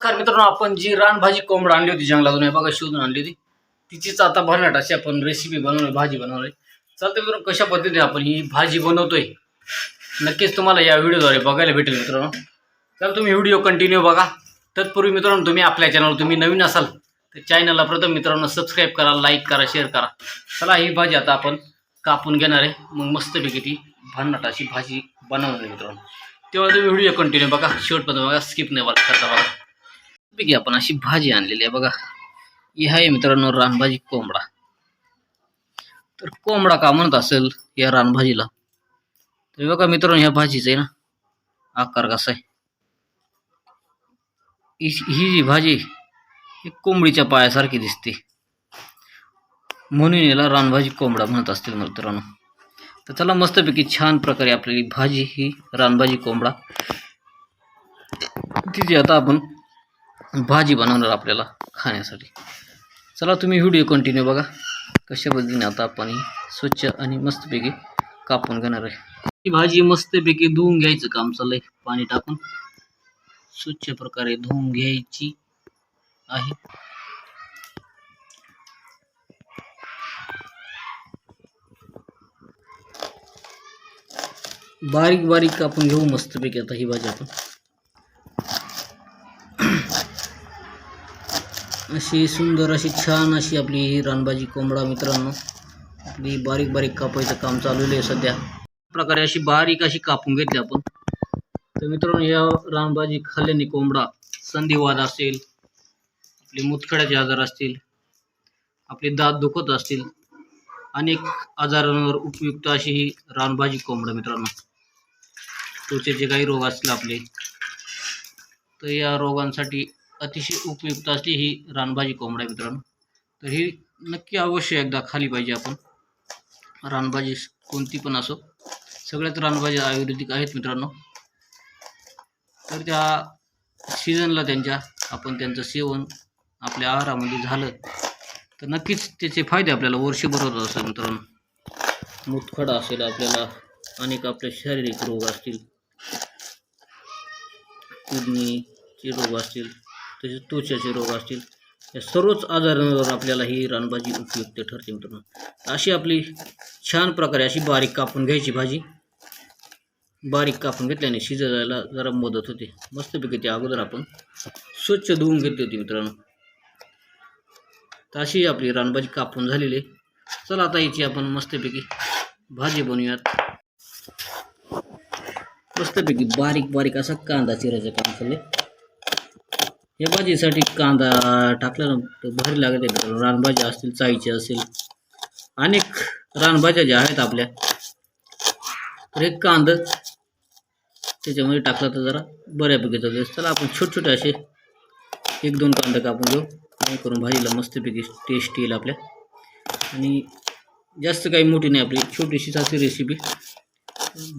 कारण मित्रांनो आपण जी रानभाजी कोंबड आणली होती जंगलातून हे बघा शोधून आणली होती. तिचीच आता भरणाट अशी आपण रेसिपी बनवली भाजी बनवली चालतं मित्रांनो कशा पद्धतीने आपण ही भाजी बनवतोय नक्कीच तुम्हाला या व्हिडिओद्वारे बघायला भेटेल मित्रांनो. तर तुम्ही व्हिडिओ कंटिन्यू बघा. तत्पूर्वी मित्रांनो तुम्ही आपल्या चॅनलवर तुम्ही नवीन असाल तर चॅनलला प्रथम मित्रांनो सबस्क्राईब करा लाईक करा शेअर करा. चला ही भाजी आता आपण कापून घेणार आहे. मग मस्तपैकी ती भन्नाट अशी भाजी बनवणार आहे मित्रांनो. तेव्हा तुम्ही व्हिडिओ कंटिन्यू बघा. शेवटपर्यंत बघा स्किप नाही बघा करता बघा. पैकी आपण अशी भाजी आणलेली आहे. बघा ही आहे मित्रांनो रानभाजी कोंबडा. तर कोंबडा का म्हणत असेल या रानभाजीला? तर बघा मित्रांनो ह्या भाजीचा आहे ना आकार कसा आहे? ही जी भाजी ही कोंबडीच्या पायासारखी दिसते. म्हणून याला रानभाजी कोंबडा म्हणत असतील मित्रांनो. तर चला मस्तपैकी छान प्रकारे आपल्याला भाजी ही रानभाजी कोंबडा. तिची आता आपण भाजी बनवणार आपल्याला खाण्यासाठी. चला तुम्ही व्हिडिओ कंटिन्यू बघा. कशा पद्धतीने आता आपण ही स्वच्छ आणि मस्तपैकी कापून घेणार आहे. ही भाजी मस्तपैकी धुवून घ्यायचं काम चाललंय. पाणी टाकून स्वच्छ प्रकारे धुवून घ्यायची आहे. बारीक बारीक कापून घेऊ मस्तपैकी आता ही भाजी आपण. अशी सुंदर अशी छान अशी आपली ही रानबाजी कोंबडा मित्रांनो. आपली बारीक बारीक कापायचं काम चालू आहे सध्या प्रकारे अशी बारीक अशी कापून घेतली आपण. तर मित्रांनो या रानबाजी खाल्ल्याने कोंबडा संधिवाद असेल आपले मुतखड्याचे आजार असतील आपले दात दुखत असतील अनेक आजारांवर उपयुक्त अशी ही रानभाजी कोंबडा मित्रांनो. त्वचेचे काही रोग असतील आपले. तर या रोगांसाठी अतिशय उपयुक्त असली ही रानभाजी कोंबडा आहे मित्रांनो. तर ही नक्की अवश्य एकदा खाली पाहिजे आपण. रानभाजी कोणती पण असो सगळ्यात रानभाज्या आयुर्वेदिक आहेत मित्रांनो. तर त्या सीझनला त्यांच्या आपण त्यांचं सेवन आपल्या आहारामध्ये झालं तर नक्कीच त्याचे फायदे आपल्याला वर्षभर होत असतात मित्रांनो. मुतखडा असेल आपल्याला अनेक आपले शारीरिक रोग असतील. किडनीचे रोग असतील. तसेच त्वचाचे रोग असतील या सर्वच आजारांवर आपल्याला ही रानभाजी उपयुक्त ठरते मित्रांनो. अशी आपली छान प्रकारे अशी बारीक कापून घ्यायची भाजी. बारीक कापून घेतल्याने शिजायला जरा मदत होते. मस्तपैकी त्या अगोदर आपण स्वच्छ धुवून घेतली होती मित्रांनो. तर अशी आपली रानभाजी कापून झालेली आहे. चला आता याची आपण मस्तपैकी भाजी बनवूयात. मस्तपैकी बारीक बारीक असा कांदा चिरायचं काम चाललंय. या भाजीसाठी कांदा टाकल्यानंतर तर भारी लागत आहे रानभाज्या असतील चायच्या असेल अनेक रानभाज्या ज्या आहेत आपल्या. तर एक कांदा त्याच्यामध्ये टाकला तर जरा बऱ्यापैकी जाते चला आपण छोटे छोटे असे एक दोन कांदा कापून घेऊ. आणि करून भाजीला मस्तपैकी टेस्ट येईल आपल्या. आणि जास्त काही मोठी नाही आपली. छोटीशीच अशी रेसिपी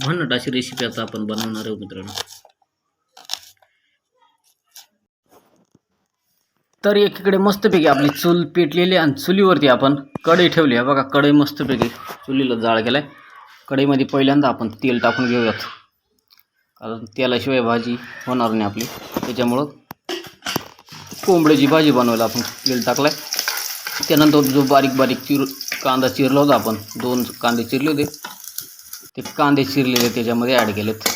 भन्नाट अशी रेसिपी आता आपण बनवणार आहोत मित्रांनो. तर एकीकडे मस्तपैकी आपली चूल पेटलेली आणि चुलीवरती आपण कढई ठेवली आहे. बघा कढई मस्तपैकी चुलीला जाळ केला आहे कढईमध्ये पहिल्यांदा आपण तेल टाकून घेऊयात. कारण तेलाशिवाय भाजी होणार नाही आपली. त्याच्यामुळं कोंबड्याची भाजी बनवायला आपण तेल टाकलं आहे त्यानंतर जो बारीक बारीक चिर कांदा चिरला होता आपण दोन कांदे चिरले होते. ते कांदे चिरलेले त्याच्यामध्ये ॲड केलेत.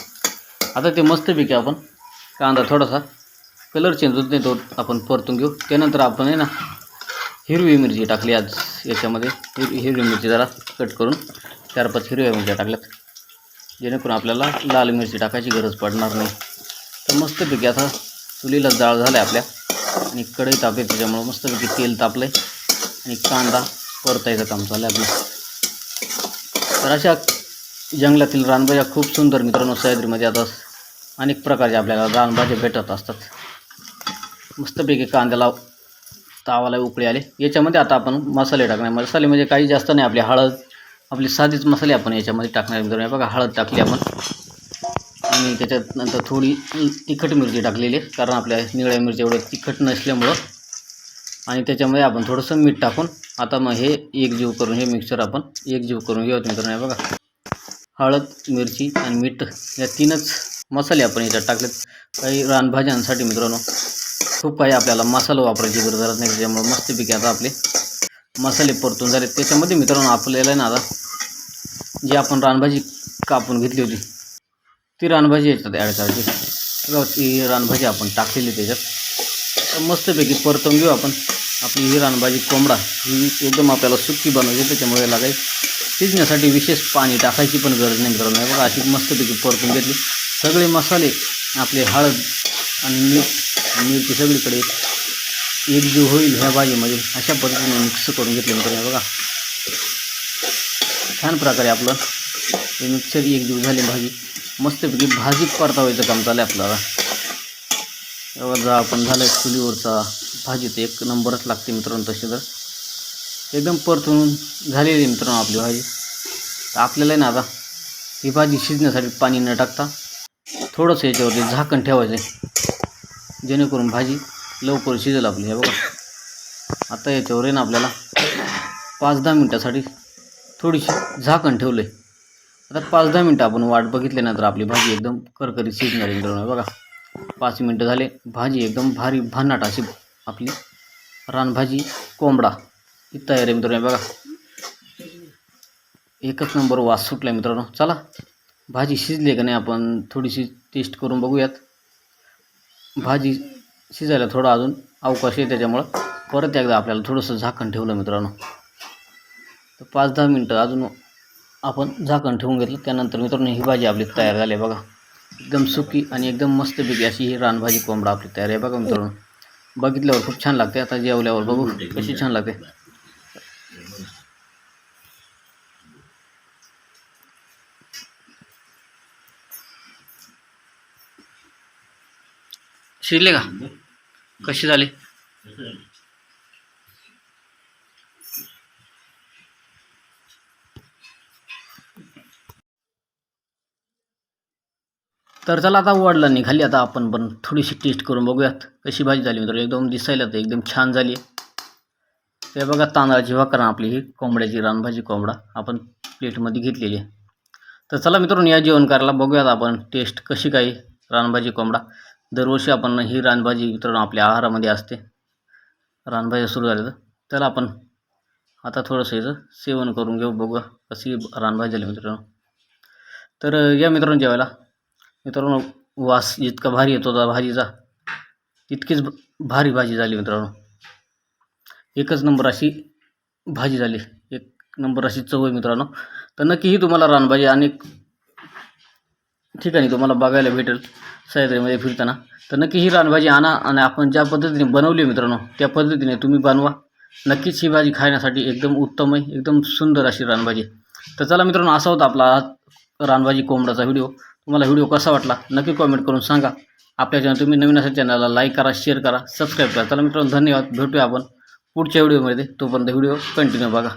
आता ते मस्तपैकी आपण कांदा थोडासा कलर चेंज होत नाही तो आपण परतून घेऊ. त्यानंतर आपण आहे ना हिरवी मिरची टाकली आज याच्यामध्ये. हिर हिरवी मिरची जरा कट करून चार पाच हिरव्या मिरच्या टाकल्यात. जेणेकरून आपल्याला लाल मिरची टाकायची गरज पडणार नाही. तर मस्तपैकी आता चुलीला जाळ झाला आहे आपल्या. आणि कढई तापले त्याच्यामुळं मस्तपैकी तेल तापलं आहे आणि कांदा परतायचं काम चाललं आहे आपलं. तर अशा जंगलातील रानभाज्या खूप सुंदर मित्रांनो सह्याद्रीमध्ये आता अनेक प्रकारच्या आपल्याला रानभाज्या भेटत असतात. मस्तपैकी कांद्याला तावाला उकळी आले. याच्यामध्ये आता आपण मसाले टाकणार. मसाले म्हणजे काही जास्त नाही आपली हळद आपली साधीच मसाले आपण याच्यामध्ये टाकणार मित्रांनो बघा हळद टाकली आपण. आणि त्याच्यात नंतर थोडी तिखट मिरची टाकलेली आहे कारण आपल्या निळ्या मिरची एवढं तिखट नसल्यामुळं. आणि त्याच्यामध्ये आपण थोडंसं मीठ टाकून आता मग हे एकजीव करून हे मिक्सर आपण एकजीव करून घेऊयात मित्रांनो बघा. हळद मिरची आणि मीठ या तीनच मसाले आपण याच्यात टाकलेत. काही रानभाज्यांसाठी मित्रांनो खूप काही आपल्याला मसाला वापरायची गरज नाही त्याच्यामुळे मस्तपैकी आता आपले मसाले परतून झाले त्याच्यामध्ये मित्रांनो आपल्याला ना आता जी आपण रानभाजी कापून घेतली होती ती रानभाजी याच्यात ॲड करायची. ती रानभाजी आपण टाकलेली त्याच्यात. तर मस्तपैकी परतून घेऊ आपण. आपली ही रानभाजी कोंबडा ही एकदम आपल्याला सुक्की बनवायची त्याच्यामुळे याला काही शिजण्यासाठी विशेष पाणी टाकायची पण गरज नाही मित्रांनो. बघा अशी मस्तपैकी परतून घेतली. सगळे मसाले आपले हळद आणि मीठ मिरची सगळीकडे. एकजीव होईल ह्या भाजीमध्ये अशा पद्धतीने मिक्स करून घेतले मित्र बघा. छान प्रकारे आपलं हे मिक्सर एकजीव झाली भाजी. मस्तपैकी भाजी परतावायचं काम चाललं आहे आपल्याला. एवढा जा आपण झालं चुलीवरचा भाजी तर एक नंबरच लागते मित्रांनो तशी तर. एकदम परतून झालेली आहे मित्रांनो आपली भाजी. तर आपल्याला आहे ना आता ही भाजी शिजण्यासाठी पाणी न टाकता थोडंसं याच्यावरती झाकण ठेवायचं आहे जेणेकरून भाजी लवकर शिजेल आपली हे बघा. आता याच्यावर आहे ना आपल्याला पाच दहा मिनटासाठी थोडीशी झाकण ठेवलं आहे आता पाच दहा मिनटं आपण वाट बघितल्यानंतर आपली भाजी एकदम करकरीत शिजणार आहे बघा. पाच मिनटं झाले. भाजी एकदम भारी भन्नाट अशी आपली रानभाजी कोंबडा ही तयार आहे मित्रांनो. बघा. एकच नंबर वास सुटला आहे मित्रांनो. चला. भाजी शिजली आहे का नाही आपण थोडीशी टेस्ट करून बघूयात. भाजी शिजायला थोडा अजून अवकाश आहे त्याच्यामुळं. परत एकदा आपल्याला थोडंसं झाकण ठेवलं मित्रांनो. तर पाच दहा मिनटं अजून आपण झाकण ठेवून घेतलं. त्यानंतर मित्रांनो ही भाजी आपली तयार झाली आहे बघा. एकदम सुकी आणि एकदम मस्तपैकी अशी ही रानभाजी कोंबडा आपली तयार आहे बघा मित्रांनो. बघितल्यावर खूप छान लागते. आता जेवल्यावर बघू कशी छान लागते. शिजले का? कशी झाली? तर चला आता वडला निघाली आता आपण पण थोडीशी टेस्ट करून बघूयात. कशी भाजी झाली मित्र एकदम दिसायला तर एकदम छान झाली. ते बघा तांदळाची भाकर आपली ही कोंबड्याची रानभाजी कोंबडा आपण प्लेटमध्ये घेतलेली आहे. तर चला मित्रांनो या जेवण करायला बघूयात आपण टेस्ट कशी काय रानभाजी कोंबडा. दरवर्षी आपण ही रानभाजी मित्रांनो आपल्या आहारामध्ये असते. रानभाज्या सुरू झाल्या तर त्याला आपण आता थोडंसं याचं सेवन करून घेऊ बघू कशी रानभाजी झाली मित्रांनो. तर या मित्रांनो जेवायला. मित्रांनो वास जितका भारी येतो होता भाजीचा तितकीच भारी भाजी झाली मित्रांनो. एकच नंबर अशी भाजी झाली. एक नंबर अशी चव आहे मित्रांनो. तर नक्की ही तुम्हाला रानभाजी अनेक ठिकाणी तुम्हाला बघायला भेटेल. सह्याद्रीमध्ये फिरताना. तर नक्की ही रानभाजी आणा आणि आपण ज्या पद्धतीने बनवली मित्रांनो त्या पद्धतीने तुम्ही बनवा. नक्कीच ही भाजी खाण्यासाठी एकदम उत्तम आहे एकदम सुंदर अशी रानभाजी तर चला मित्रांनो असा होता आपला हा रानभाजी कोंबडाचा व्हिडिओ. तुम्हाला व्हिडिओ कसा वाटला नक्की कॉमेंट करून सांगा. आपल्या चॅनल तुम्ही नवीन असेल चॅनलला लाईक करा शेअर करा सबस्क्राईब करा. चला मित्रांनो धन्यवाद. भेटूया आपण पुढच्या व्हिडिओमध्ये. तोपर्यंत व्हिडिओ कंटिन्यू बघा.